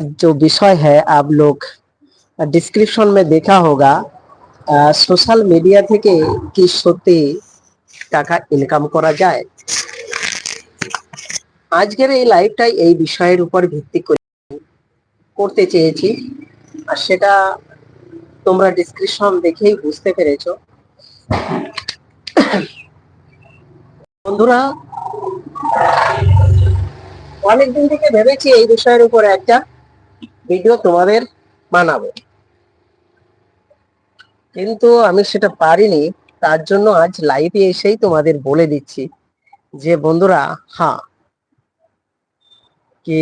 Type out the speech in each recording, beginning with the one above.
जो विषय है आप लोग डिस्क्रिप्शन में देखा होगा সোশ্যাল মিডিয়া থেকে কি সত্যি টাকা ইনকাম করা যায় আজকের এই লাইভটাই এই বিষয়ের উপর ভিত্তি করে করতে চেয়েছি আর সেটা তোমরা ডিসক্রিপশন দেখেই বুঝতে পেরেছো বন্ধুরা অনেকদিন থেকে ভেবেছি এই বিষয়ের উপর একটা ভিডিও তোমাদের বানাবো। কিন্তু আমি সেটা পারিনি, তার জন্য আজ লাইভে এসেই তোমাদের বলে দিচ্ছি যে, বন্ধুরা হ্যাঁ কি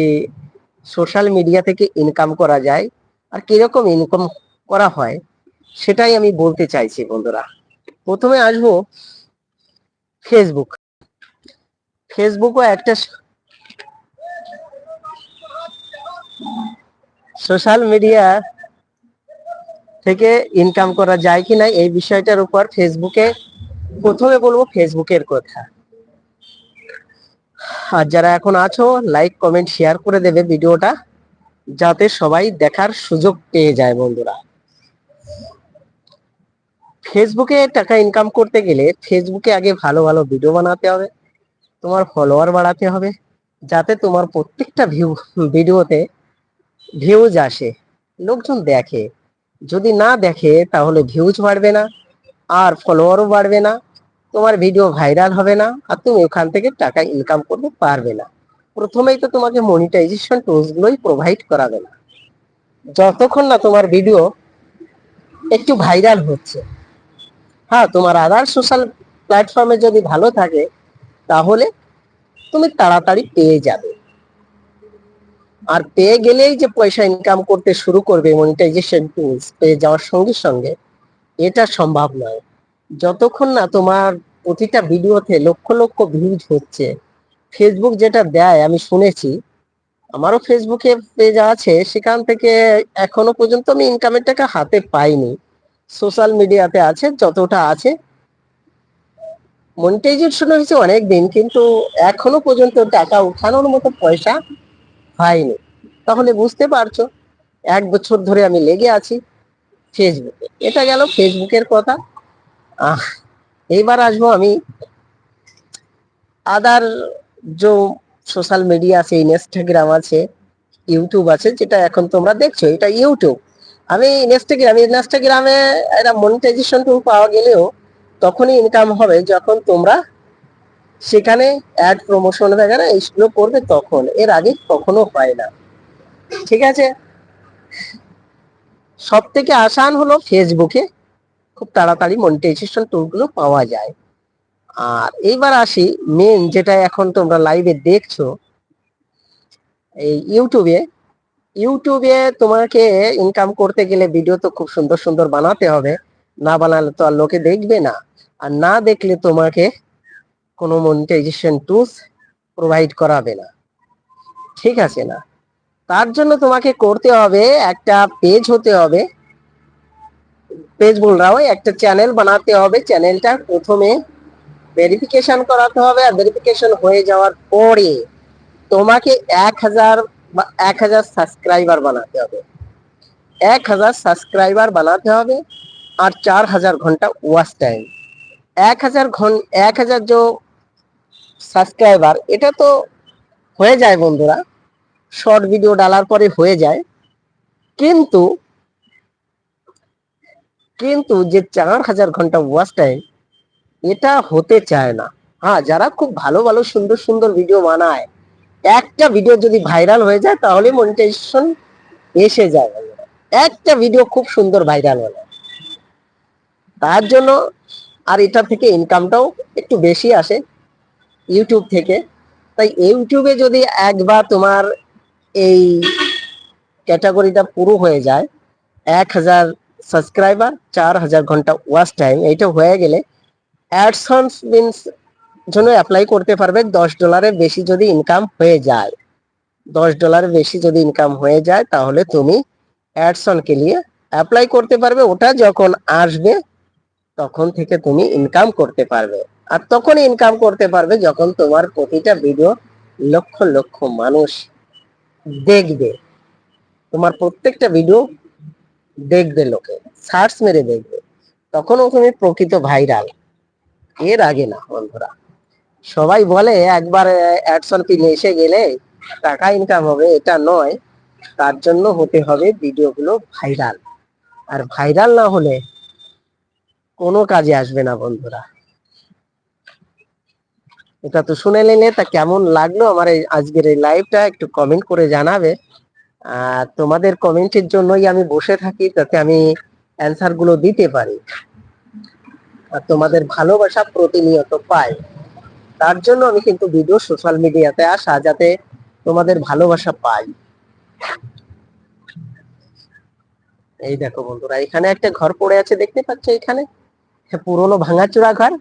সোশ্যাল মিডিয়া থেকে ইনকাম করা যায় আর কীরকম ইনকাম করা হয়, সেটাই আমি বলতে চাইছি বন্ধুরা। প্রথমে আসব ফেসবুক ফেসবুকও একটা সোশ্যাল মিডিয়া থেকে ইনকাম করা যায় কি না এই বিষয়টার উপর ফেসবুকে প্রথমে বলব ফেসবুকের কথা। আর যারা এখন আছো লাইক কমেন্ট শেয়ার করে দেবে ভিডিওটা, যাতে সবাই দেখার সুযোগ পেয়ে যায় বন্ধুরা। ফেসবুকে টাকা ইনকাম করতে গেলে ফেসবুকে আগে ভালো ভালো ভিডিও বানাতে হবে, তোমার ফলোয়ার বাড়াতে হবে, যাতে তোমার প্রত্যেকটা ভিউ ভিডিওতে ভিউজ আসে। লোকজন দেখে। যদি না দেখে, তাহলে ভিউজ বাড়বে না, আর ফলোয়ারও বাড়বে না, তোমার ভিডিও ভাইরাল হবে না, আর তুমি ওখান থেকে টাকা ইনকাম করতে পারবে না। প্রথমেই তো তোমাকে মনিটাইজেশন টুলস গুলোই প্রোভাইড করাবে না। যতক্ষণ না তোমার ভিডিও একটু ভাইরাল হচ্ছে। হ্যাঁ তোমার আদার সোশ্যাল প্ল্যাটফর্মে যদি ভালো থাকে, তাহলে তুমি তাড়াতাড়ি পেয়ে যাবে। আর পেয়ে গেলেই যে পয়সা ইনকাম করতে শুরু করবে মনিটাইজেশন টুলস পেয়ে যাওয়ার সঙ্গে সঙ্গে, এটা সম্ভব নয়। যতক্ষণ না তোমার প্রতিটা ভিডিওতে লক্ষ লক্ষ ভিউজ হচ্ছে ফেসবুক যেটা দেয়, আমি শুনেছি, আমারও ফেসবুকে পেজ আছে, সেখান থেকে এখনও পর্যন্ত আমি ইনকামের টাকা হাতে পাইনি। সোশ্যাল মিডিয়াতে আছে, যতটা আছে। মনিটাইজেশন হয়েছে অনেক দিন কিন্তু এখনও পর্যন্ত টাকা উঠানোর মতো পয়সা হয়নি। তাহলে বুঝতে পারছ, এক বছর ধরে আমি লেগে আছি ফেসবুকে এটা গেল ফেসবুকের কথা। এইবার আসব আমি আদার যে সোশ্যাল মিডিয়া আছে ইনস্টাগ্রাম আছে ইউটিউব আছে, যেটা এখন তোমরা দেখছ, এটা ইউটিউব আমি ইনস্টাগ্রাম ইনস্টাগ্রামে একটা মনিটাইজেশন টুল পাওয়া গেলেও তখনই ইনকাম হবে যখন তোমরা সেখানে অ্যাড প্রমোশন না এইগুলো করবে তখন। এর আগে কখনো হয় না। ঠিক আছে? সব থেকে আসান হলো ফেসবুকে খুব তাড়াতাড়ি মনিটাইজেশন টুলগুলো পাওয়া যায়। আর এইবার আসি মেন যেটা এখন তোমরা লাইভে দেখছ। এই ইউটিউবে ইউটিউবে তোমাকে ইনকাম করতে গেলে ভিডিও তো খুব সুন্দর সুন্দর বানাতে হবে। না বানালে তো আর লোকে দেখবে না। আর না দেখলে তোমাকে কোনো মনিটাইজেশন টুলস প্রোভাইড করাবে না। ঠিক আছে না? তার জন্য তোমাকে করতে হবে একটা পেজ হতে হবে। পেজ বল রাও একটা চ্যানেল বানাতে হবে। চ্যানেলটা প্রথমে ভেরিফিকেশন করাতে হবে আর ভেরিফিকেশন হয়ে যাওয়ার পরে তোমাকে এক হাজার বা এক হাজার সাবস্ক্রাইবার বানাতে হবে। এক হাজার সাবস্ক্রাইবার বানাতে হবে আর চার হাজার ঘণ্টা ওয়াচ টাইম এক হাজার ঘন, এক হাজার যে সাবস্ক্রাইবার, এটা তো হয়ে যায় বন্ধুরা। শর্ট ভিডিও ডালার পরে হয়ে যায়। কিন্তু কিন্তু যে চার হাজার ঘণ্টা ওয়াচ টাইম এটা হতে চায় না। হ্যাঁ যারা খুব ভালো ভালো, সুন্দর সুন্দর ভিডিও বানায়, একটা ভিডিও যদি ভাইরাল হয়ে যায়, তাহলে মনিটাইজেশন এসে যায় একটা ভিডিও খুব সুন্দর ভাইরাল হলো। তার জন্য আর এটা থেকে ইনকামটাও একটু বেশি আসে। ইউটিউব থেকে। তাই ইউটিউবে যদি একবার তোমার এই ক্যাটাগরিটা পুরো হয়ে যায়, এক হাজার সাবস্ক্রাইবার চার হাজার ঘণ্টা ওয়াচ টাইম এইটা হয়ে গেলে অ্যাডসন্স মিনস জন্য অ্যাপ্লাই করতে পারবে দশ ডলারের বেশি যদি ইনকাম হয়ে যায়। দশ ডলারের বেশি যদি ইনকাম হয়ে যায়, তাহলে তুমি অ্যাডসনকে নিয়ে অ্যাপ্লাই করতে পারবে। ওটা যখন আসবে তখন থেকে তুমি ইনকাম করতে পারবে। আর তখন ইনকাম করতে পারবে যখন তোমার প্রতিটা ভিডিও লক্ষ লক্ষ মানুষ দেখবে। তোমার প্রত্যেকটা ভিডিও দেখবে লোকে সার্চ মেরে দেখবে। তখনও তুমি প্রকৃত ভাইরাল এর আগে না, বন্ধুরা। সবাই বলে, একবার অ্যাডসন পিনে এসে গেলে টাকা ইনকাম হবে। এটা নয়। তার জন্য হতে হবে ভিডিওগুলো ভাইরাল আর ভাইরাল না হলে কোনো কাজে আসবে না, বন্ধুরা। এটা তো শুনে নিলে, তা কেমন লাগল আমার এই আজকের এই লাইভটা একটু কমেন্ট করে জানাবে। আর তোমাদের কমেন্টের জন্যই আমি বসে থাকি, যাতে আমি অ্যান্সারগুলো দিতে পারি। আর তোমাদের ভালোবাসা প্রতিনিয়ত পাই। তার জন্য আমি কিন্তু ভিডিও সোশ্যাল মিডিয়াতে আসা, যাতে তোমাদের ভালোবাসা পাই। এই দেখো বন্ধুরা, এখানে একটা ঘর পড়ে আছে, দেখতে পাচ্ছ এখানে? পুরনো ভাঙাচোরা ঘর?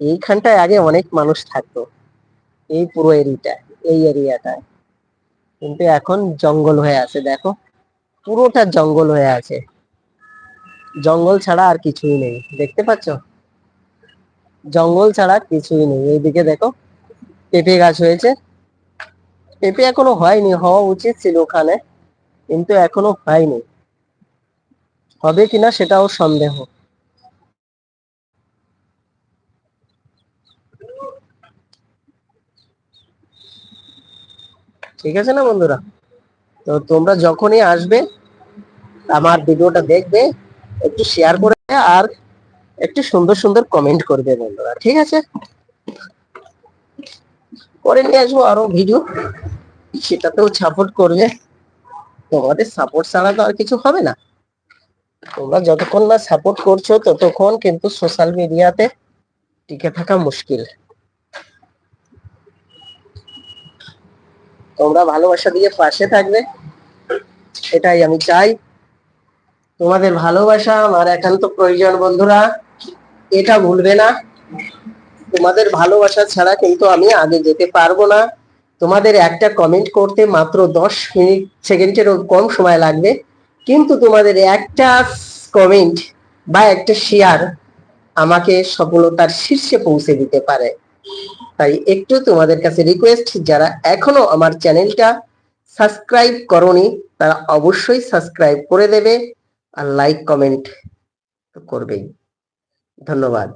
এইখানটায় আগে অনেক মানুষ থাকতো। এই পুরো এরিয়াটা, এই এরিয়াটায় কিন্তু এখন জঙ্গল হয়ে আছে, দেখো। পুরোটা জঙ্গল হয়ে আছে। জঙ্গল ছাড়া আর কিছুই নেই, দেখতে পাচ্ছ? জঙ্গল ছাড়া কিছুই নেই। এইদিকে দেখো, পেঁপে গাছ হয়েছে। পেঁপে এখনও হয়নি, হওয়া উচিত ছিল ওখানে, কিন্তু এখনও হয়নি। হবে কিনা সেটাও সন্দেহ। ঠিক আছে না বন্ধুরা? তো তোমরা যখনই আসবে, আমার ভিডিওটা দেখবে, একটু শেয়ার করে আর একটু সুন্দর সুন্দর কমেন্ট করবে বন্ধুরা, ঠিক আছে? পরে নিয়ে আসব আরও ভিডিও সেটাতেও সাপোর্ট করবে। তোমাদের সাপোর্ট ছাড়া তো আর কিছু হবে না। তোমরা যতক্ষণ না সাপোর্ট করছ, ততক্ষণ কিন্তু সোশ্যাল মিডিয়াতে টিকে থাকা মুশকিল। তোমরা ভালোবাসা দিয়ে পাশে থাকবে। এটাই আমি চাই। তোমাদের ভালোবাসা, আমার একান্ত প্রয়োজন বন্ধুরা। এটা ভুলবে না। তোমাদের ভালোবাসা ছাড়া কিন্তু আমি আগে যেতে পারব না। তোমাদের একটা কমেন্ট করতে মাত্র দশ মিনিট, সেকেন্ডেরও কম সময় লাগবে। কিন্তু তোমাদের একটা কমেন্ট বা একটা শেয়ার আমাকে সফলতার শীর্ষে পৌঁছে দিতে পারে। তাই একটু তোমাদের কাছে রিকোয়েস্ট যারা এখনও আমার চ্যানেলটা সাবস্ক্রাইব করনি, তারা অবশ্যই সাবস্ক্রাইব করে দেবে আর লাইক কমেন্ট করবেই। ধন্যবাদ।